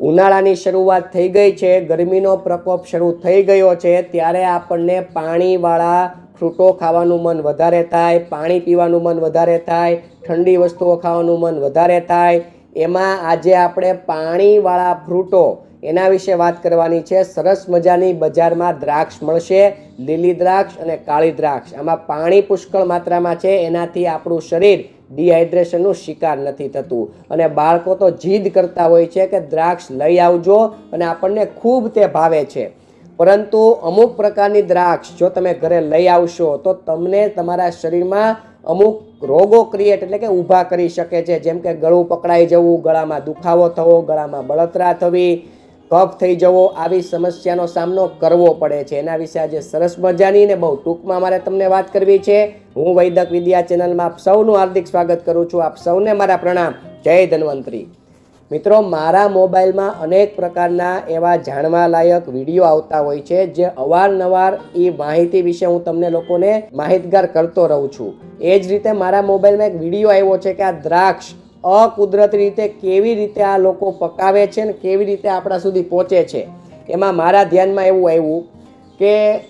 ઉનાળાની શરૂઆત થઈ ગઈ છે, ગરમીનો પ્રકોપ શરૂ થઈ ગયો છે, ત્યારે આપણને પાણીવાળા ફ્રૂટો ખાવાનું મન વધારે થાય, પાણી પીવાનું મન વધારે થાય, ઠંડી વસ્તુઓ ખાવાનું મન વધારે થાય. એમાં આજે આપણે પાણીવાળા ફ્રૂટો, એના વિશે વાત કરવાની છે. સરસ મજાની બજારમાં દ્રાક્ષ મળશે, લીલી દ્રાક્ષ અને કાળી દ્રાક્ષ. આમાં પાણી પુષ્કળ માત્રામાં છે, એનાથી આપણું શરીર ડિહાઇડ્રેશનનું શિકાર નથી થતું. અને બાળકો તો જીદ કરતા હોય છે કે દ્રાક્ષ લઈ આવજો અને આપણને ખૂબ તે ભાવે છે. પરંતુ અમુક પ્રકારની દ્રાક્ષ જો તમે ઘરે લઈ આવશો તો તમને તમારા શરીરમાં અમુક રોગો ક્રિએટ એટલે કે ઊભા કરી શકે છે. જેમ કે ગળું પકડાઈ જવું, ગળામાં દુખાવો થવો, ગળામાં બળતરા થવી કફ થઈ જવો, આવી સમસ્યાનો સામનો કરવો પડે છે. એના વિશે આજે સરસ મજાની ને બહુ ટૂંકમાં મારે તમને વાત કરવી છે. હું વૈદક વિદ્યા ચેનલમાં આપ સૌનું હાર્દિક સ્વાગત કરું છું. આપ સૌને મારા પ્રણામ. જય ધન્વંતરી. મિત્રો, મારા મોબાઈલમાં અનેક પ્રકારના એવા જાણવા લાયક વીડિયો આવતા હોય છે, જે અવારનવાર એ માહિતી વિશે હું તમને લોકોને માહિતગાર કરતો રહું છું. એ જ રીતે મારા મોબાઈલમાં એક વીડિયો આવ્યો છે કે આ દ્રાક્ષ અકુદરતી રીતે કેવી રીતે આ લોકો પકાવે છે ને કેવી રીતે આપણા સુધી પહોંચે છે. એમાં મારા ધ્યાનમાં એવું આવ્યું કે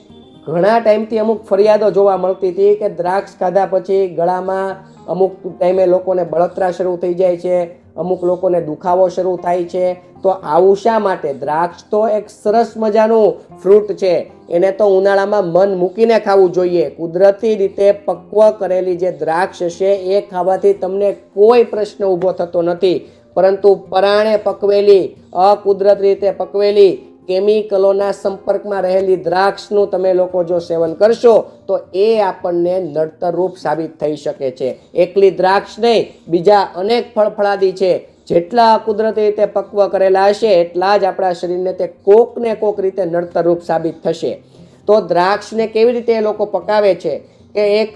ઘણા ટાઈમથી અમુક ફરિયાદો જોવા મળતી હતી કે દ્રાક્ષ ખાધા પછી ગળામાં અમુક ટાઈમે લોકોને બળતરા શરૂ થઈ જાય છે. અમુક લોકોને દુખાવો શરૂ થાય છે. તો આવું શા માટે? દ્રાક્ષ તો એક સરસ મજાનું ફ્રૂટ છે. એને તો ઉનાળામાં મન મૂકીને ખાવું જોઈએ. કુદરતી રીતે પક્વ કરેલી જે દ્રાક્ષ છે એ ખાવાથી તમને કોઈ પ્રશ્ન ઊભો થતો નથી. પરંતુ પરાણે પકવેલી, અકુદરત રીતે પકવેલી કેમિકલોના સંપર્કમાં રહેલી દ્રાક્ષનું તમે લોકો જો સેવન કરશો, તો એ આપણને નડતરરૂપ સાબિત થઈ શકે છે. એકલી દ્રાક્ષ નહીં, બીજા અનેક ફળફળાદી છે. જેટલા કુદરતી રીતે પક્વ કરેલા હશે, એટલા જ આપણા શરીરને તે કોક ને કોક રીતે નડતરરૂપ સાબિત થશે. તો દ્રાક્ષને કેવી રીતે એ લોકો પકાવે છે? કે એક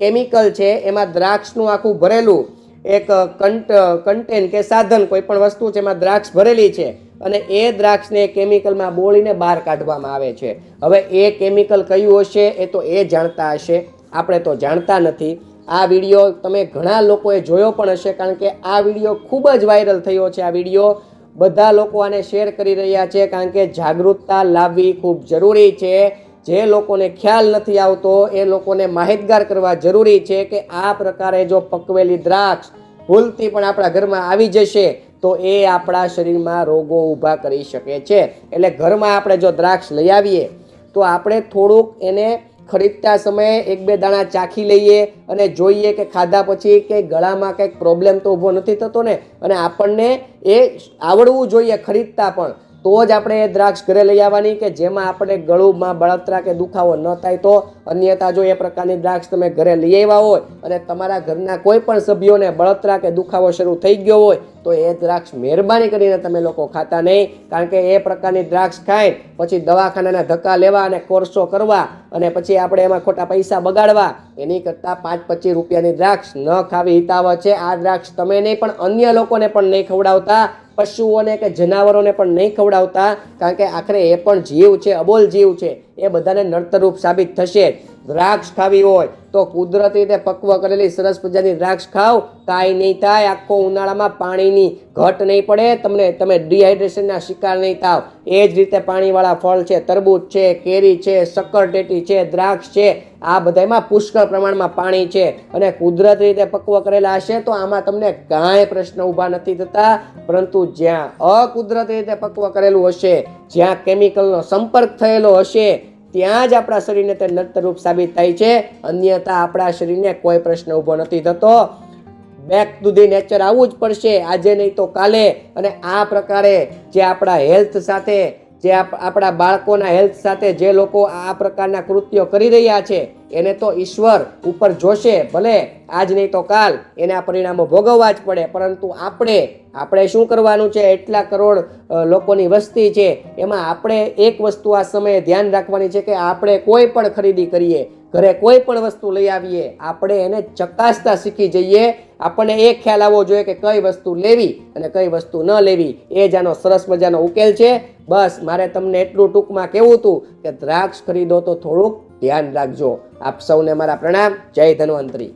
કેમિકલ છે, એમાં દ્રાક્ષનું આખું ભરેલું, એક કંટ કન્ટેન કે સાધન, કોઈ પણ વસ્તુ છે, એમાં દ્રાક્ષ ભરેલી છે. અને એ દ્રાક્ષને કેમિકલમાં બોળીને બહાર કાઢવામાં આવે છે. હવે એ કેમિકલ કયું હશે એ તો એ જાણતા હશે. આપણે તો જાણતા નથી. આ વીડિયો તમે ઘણા લોકોએ જોયો પણ હશે કારણ કે આ વીડિયો ખૂબ જ વાયરલ થયો છે આ વીડિયો. બધા લોકો આને શેર કરી રહ્યા છે કારણ કે જાગૃતતા લાવવી ખૂબ જરૂરી છે. જે લોકોને ખ્યાલ નથી આવતો એ લોકોને માહિતગાર કરવા જરૂરી છે કે આ પ્રકારે જો પકવેલી દ્રાક્ષ ભૂલથી પણ આપણા ઘરમાં આવી જશે તો એ આપણા શરીરમાં રોગો ઊભા કરી શકે છે. એટલે ઘરમાં આપણે જો દ્રાક્ષ લઈ આવીએ, તો આપણે થોડુંક એને ખરીદતા સમયે એક બે દાણા ચાખી લઈએ અને જોઈએ કે ખાધા પછી કે ગળામાં કંઈક પ્રોબ્લેમ તો ઊભો નથી થતો ને. અને આપણને એ આવડવું જોઈએ ખરીદતા પણ. તો જ આપણે એ દ્રાક્ષ ઘરે લઈ આવવાની કે જેમાં આપણે ગળુમાં બળતરા કે દુખાવો ન થાય તો અન્યથા જો એ પ્રકારની દ્રાક્ષ તમે ઘરે લઈ આવ્યા હોય અને તમારા ઘરના કોઈ પણ સભ્યોને બળતરા કે દુખાવો શરૂ થઈ ગયો હોય તો એ દ્રાક્ષ મહેરબાની કરીને તમે લોકો ખાતા નહીં. કારણ કે એ પ્રકારની દ્રાક્ષ ખાય, પછી દવાખાનાના ધક્કા લેવા અને કોર્સો કરવા અને પછી આપણે એમાં ખોટા પૈસા બગાડવા, એની કરતાં પાંચ પચીસ રૂપિયાની દ્રાક્ષ ન ખાવી હિતાવ છે. આ દ્રાક્ષ તમે નહીં પણ અન્ય લોકોને પણ નહીં ખવડાવતા. પશુઓને કે જનાવરોને પણ નહીં ખવડાવતા, કારણ કે આખરે એ પણ જીવ છે, અબોલ જીવ છે, એ બધાને નડતરૂપ સાબિત થશે. દ્રાક્ષ ખાવી હોય તો કુદરતી રીતે પક્વ કરેલી સરસ મજાની દ્રાક્ષ ખાવ કાંઈ નહીં થાય, આખો ઉનાળામાં પાણીની ઘટ નહીં પડે. તમને, તમે ડિહાઇડ્રેશનના શિકાર નહીં થાવ. એ જ રીતે પાણીવાળા ફળ છે, તરબૂચ છે, કેરી છે શક્કરટેટી છે, દ્રાક્ષ છે. આ બધામાં પુષ્કળ પ્રમાણમાં પાણી છે. અને કુદરતી રીતે પક્વ કરેલા હશે તો આમાં તમને કાંઈ પ્રશ્ન ઊભા નથી થતા. પરંતુ જ્યાં અકુદરતી રીતે પક્વ કરેલું હશે, જ્યાં કેમિકલનો સંપર્ક થયેલો હશે ત્યાં જ આપણા શરીરને તે નડતરરૂપ સાબિત થાય છે. અન્યથા આપણા શરીરને કોઈ પ્રશ્ન ઊભો નથી થતો. બેક ટુ ધી નેચર આવવું જ પડશે. આજે નહીં તો કાલે. અને આ પ્રકારે જે આપણા હેલ્થ સાથે જે આપ- આપણા બાળકોના હેલ્થ સાથે જે લોકો આ પ્રકારના કૃત્યો કરી રહ્યા છે, એને તો ઈશ્વર ઉપર જોશે, ભલે આજ નહીં તો કાલ, એના પરિણામો ભોગવવા જ પડે. પરંતુ આપણે આપણે શું કરવાનું છે? એટલા કરોડ લોકોની વસ્તી છે. એમાં આપણે એક વસ્તુ આ સમયે ધ્યાન રાખવાની છે કે આપણે કોઈ પણ ખરીદી કરીએ, ઘરે કોઈ પણ વસ્તુ લઈ આવીએ, આપણે એને ચકાસતા શીખી જઈએ આપણને એ ખ્યાલ આવવો જોઈએ કે કઈ વસ્તુ લેવી અને કઈ વસ્તુ ન લેવી. એ જ આનો સરસ મજાનો ઉકેલ છે. બસ, મારે તમને એટલું ટૂંકમાં કહેવું હતું કે દ્રાક્ષ ખરીદો તો થોડુંક ધ્યાન રાખજો. આપ સૌને મારા પ્રણામ. જય ધન્વંતરી.